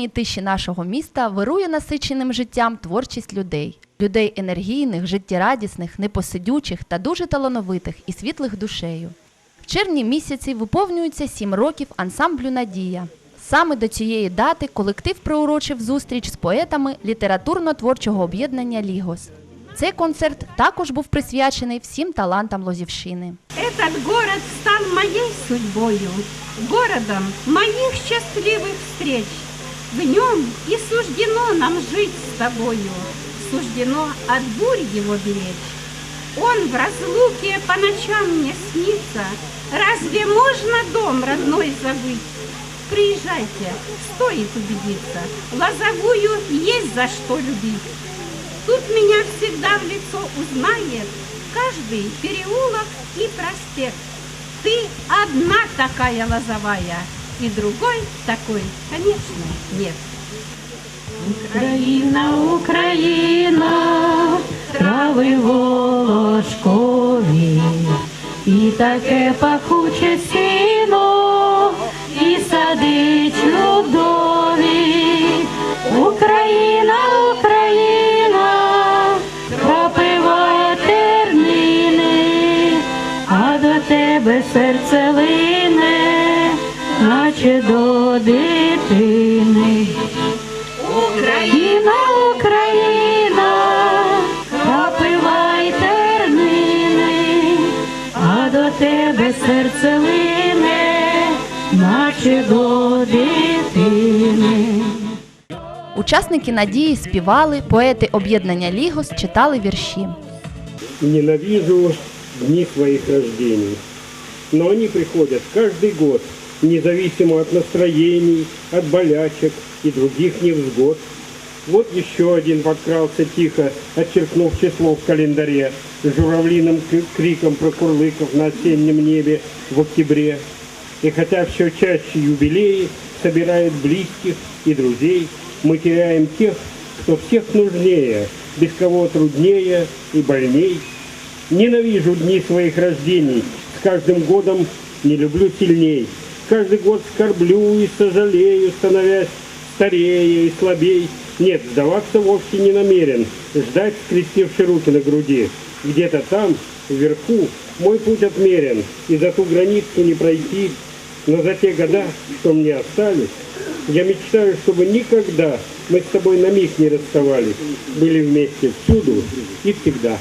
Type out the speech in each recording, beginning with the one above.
Звичній тиші нашого міста вирує насиченим життям творчість людей. Людей енергійних, життєрадісних, непосидючих та дуже талановитих і світлих душею. В червні місяці виповнюється сім років ансамблю Надія. Саме до цієї дати колектив приурочив зустріч з поетами літературно-творчого об'єднання Лігос. Цей концерт також був присвячений всім талантам Лозівщини. Этот город стал моей судьбою, городом моих счастливых встреч. В нем и суждено нам жить с тобою, суждено от бурь его беречь. Он в разлуке по ночам мне снится, разве можно дом родной забыть? Приезжайте, стоит убедиться, лозовую есть за что любить. Тут меня всегда в лицо узнает каждый переулок и проспект. Ты одна такая лозовая, и другой такой, конечно, нет. Україна, Україна, трави волошкові, і таке пахуче сіно, і сади чудові. Україна, Україна, пропиває тернини, а до тебе серце лине, наче до дитини. Україна, Україна, напивай тернини, а до тебе серце лине, наче до дитини. Учасники надії співали, поети об'єднання Лігос читали вірші. Ненавижу дни своих рождений. Но они приходят каждый год, независимо от настроений, от болячек и других невзгод. Вот еще один подкрался тихо, отчеркнув число в календаре, журавлиным криком прокурлыков на осеннем небе в октябре. И хотя все чаще юбилеи собирает близких и друзей, мы теряем тех, кто всех нужнее, без кого труднее и больней. Ненавижу дни своих рождений, с каждым годом не люблю сильней. Каждый год скорблю и сожалею, становясь старее и слабей. Нет, сдаваться вовсе не намерен, ждать, скрестивши руки на груди. Где-то там, вверху, мой путь отмерен, и за ту границу не пройти. Но за те года, что мне остались, я мечтаю, чтобы никогда мы с тобой на миг не расставались, были вместе всюду и всегда.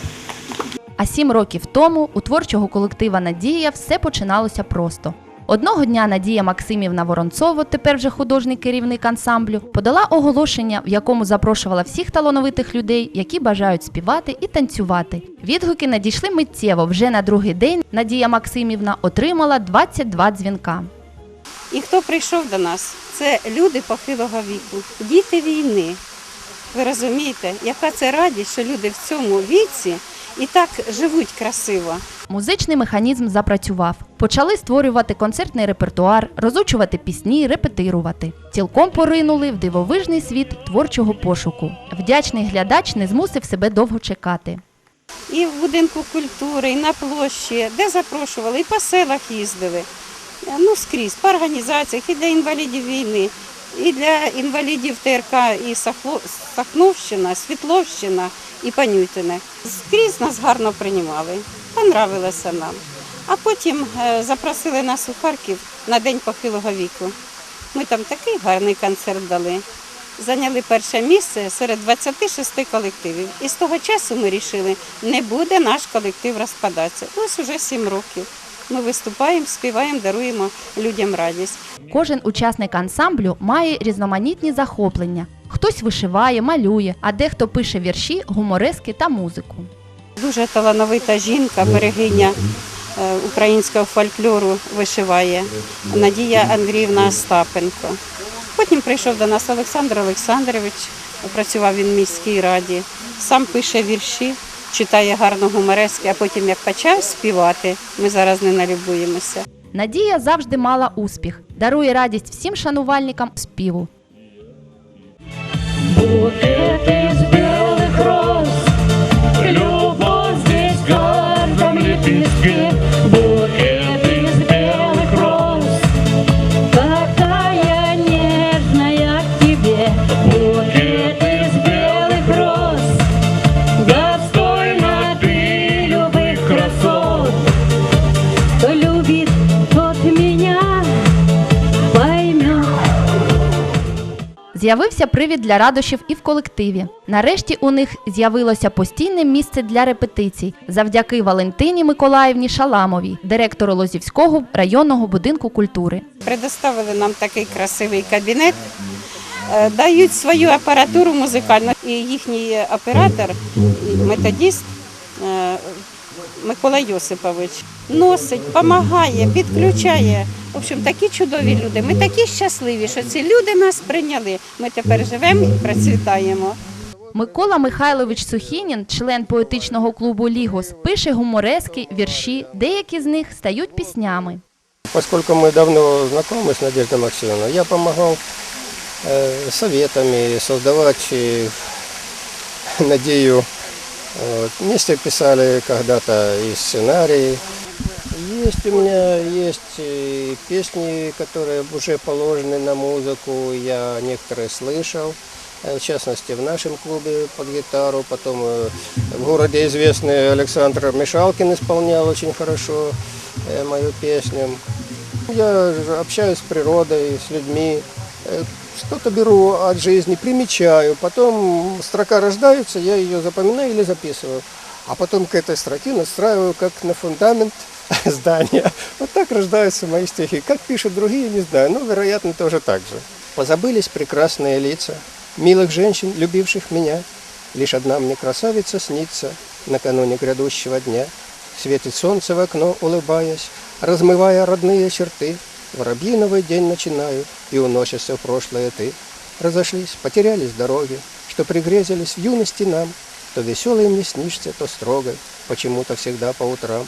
А сім років тому у творчого колектива Надія все починалося просто. Одного дня Надія Максимівна Воронцово, тепер вже художній керівник ансамблю, подала оголошення, в якому запрошувала всіх талановитих людей, які бажають співати і танцювати. Відгуки надійшли миттєво. Вже на другий день Надія Максимівна отримала 22 дзвінка. І хто прийшов до нас? Це люди похилого віку, діти війни. Ви розумієте, яка це радість, що люди в цьому віці і так живуть красиво. Музичний механізм запрацював. Почали створювати концертний репертуар, розучувати пісні, репетирувати. Цілком поринули в дивовижний світ творчого пошуку. Вдячний глядач не змусив себе довго чекати. І в будинку культури, і на площі, де запрошували, і по селах їздили. Ну, скрізь, по організаціях, і для інвалідів війни, і для інвалідів ТРК і Сахновщина, Світловщина і Панютине. Скрізь нас гарно приймали, понравилося нам. А потім е, запросили нас у Харків на День похилого віку. Ми там такий гарний концерт дали. Зайняли перше місце серед 26 колективів. І з того часу ми вирішили, не буде наш колектив розпадатися. Ось уже 7 років. Ми виступаємо, співаємо, даруємо людям радість. Кожен учасник ансамблю має різноманітні захоплення. Хтось вишиває, малює, а дехто пише вірші, гуморески та музику. Дуже талановита жінка, берегиня українського фольклору вишиває Надія Андріївна Остапенко. Потім прийшов до нас Олександр Олександрович, працював він в міській раді, сам пише вірші, читає гарно гуморески, а потім як почав співати, ми зараз не налюбуємося. Надія завжди мала успіх, дарує радість всім шанувальникам співу. З'явився привід для радощів і в колективі. Нарешті у них з'явилося постійне місце для репетицій завдяки Валентині Миколаївні Шаламовій, директору Лозівського районного будинку культури. Предоставили нам такий красивий кабінет, е, дають свою апаратуру музикальну. І їхній оператор, методіст е, Микола Йосипович носить, допомагає, підключає. В общем, такі чудові люди. Ми такі щасливі, що ці люди нас прийняли. Ми тепер живемо і процвітаємо. Микола Михайлович Сухінін, член поетичного клубу Лігос, пише гуморески, вірші, деякі з них стають піснями. Поскольку мы давно знакомы с Надеждой Максимовной, я помогал э, советами создавать э, Надею. Вот. Вместе писали когда-то и сценарии. Есть у меня есть э, песни, которые уже положены на музыку, я некоторые слышал. Э, В частности, в нашем клубе под гитару, потом э, в городе известный Александр Мишалкин исполнял очень хорошо э, мою песню. Я же общаюсь с природой, с людьми, э, Что-то беру от жизни, примечаю, потом строка рождается, я ее запоминаю или записываю, а потом к этой строке настраиваю как на фундамент здания. Вот так рождаются мои стихи. Как пишут другие, не знаю, но, вероятно, тоже так же. Позабылись прекрасные лица, милых женщин, любивших меня. Лишь одна мне красавица снится накануне грядущего дня. Светит солнце в окно, улыбаясь, размывая родные черты. Воробьиновый день начинаю, и уносишься в прошлое ты. Разошлись, потерялись дороги, что пригрезились в юности нам. То веселый мне снишься, то строгой, почему-то всегда по утрам.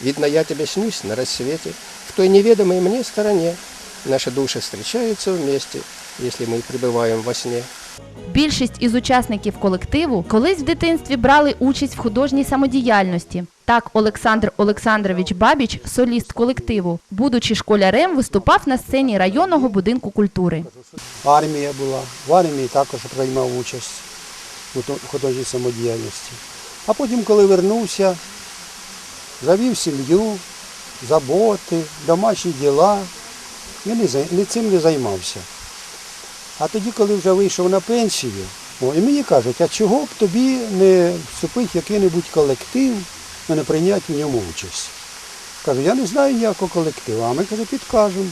Видно, я тебе снюсь на рассвете, в той неведомой мне стороне. Наши души встречаются вместе, если мы пребываем во сне. Більшість із учасників колективу колись в дитинстві брали участь в художній самодіяльності. Так, Олександр Олександрович Бабіч, соліст колективу, будучи школярем, виступав на сцені районного будинку культури. Армія була. В армії також приймав участь у художній самодіяльності. А потім, коли вернувся, завів сім'ю, заботи, домашні діла. Не цим не займався. А тоді, коли вже вийшов на пенсію, о, і мені кажуть, а чого б тобі не вступити який-небудь колектив, ну, не прийняти в ньому участь? Кажу, я не знаю ніякого колективу, а ми каже, підкажемо.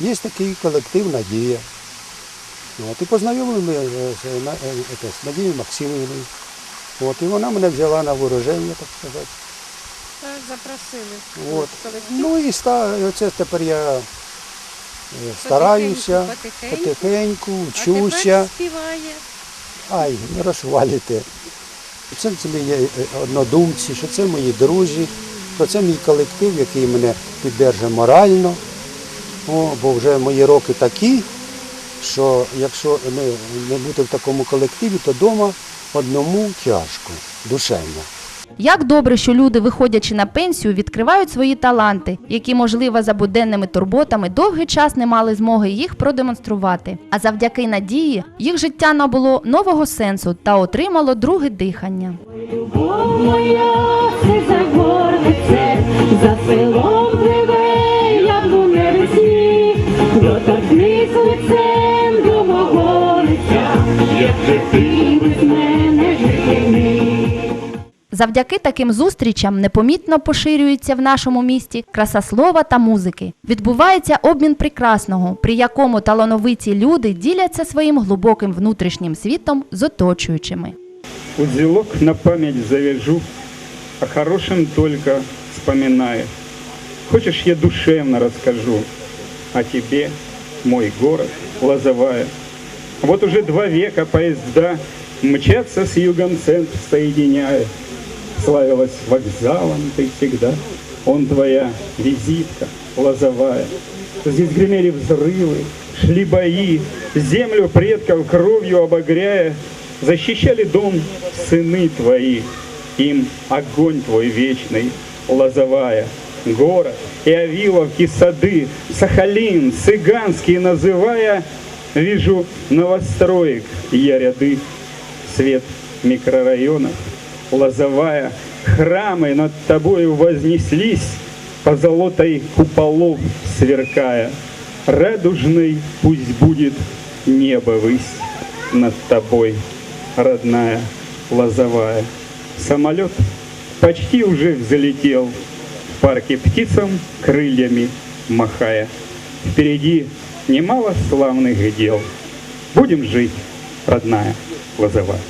Є такий колектив Надія. От, і познайомили ми е, з, е, це, з Надією Максимовною. От, і вона мене взяла на вооруження, так сказати. Запросили. От. Ну і ста, оце тепер я е, стараюся, потихеньку. потихеньку, вчуся. співає. Ай, не розхвалюйте. Це, мої е, однодумці, що це мої друзі, що це мій колектив, який мене підтримує морально. О, бо вже мої роки такі, що якщо не, не бути в такому колективі, то вдома одному тяжко, душевно. Як добре, що люди, виходячи на пенсію, відкривають свої таланти, які, можливо, за буденними турботами довгий час не мали змоги їх продемонструвати. А завдяки надії їх життя набуло нового сенсу та отримало друге дихання. Любов лицем до мого лиця, як же ти без мене. Завдяки таким зустрічам непомітно поширюється в нашому місті краса слова та музики. Відбувається обмін прекрасного, при якому талановиті люди діляться своїм глибоким внутрішнім світом з оточуючими. Узелок на память завяжу, о хорошем только вспоминая. Хочешь, я душевно расскажу о тебе, мой город, Лозовая. Вот уже два века поезда мчатся с югом центр соединяя. Славилась вокзалом ты всегда, он твоя визитка лозовая. Здесь гремели взрывы, шли бои, землю предков кровью обогряя, защищали дом сыны твои, им огонь твой вечный, лозовая. Город и Авиловки сады, Сахалин, Цыганский называя, вижу новостроек я ряды, свет микрорайонов, лозовая, храмы над тобою вознеслись, по золотой куполов сверкая. Радужной пусть будет небо высь над тобой, родная лозовая. Самолет почти уже взлетел, в парке птицам крыльями махая. Впереди немало славных дел. Будем жить, родная лозовая.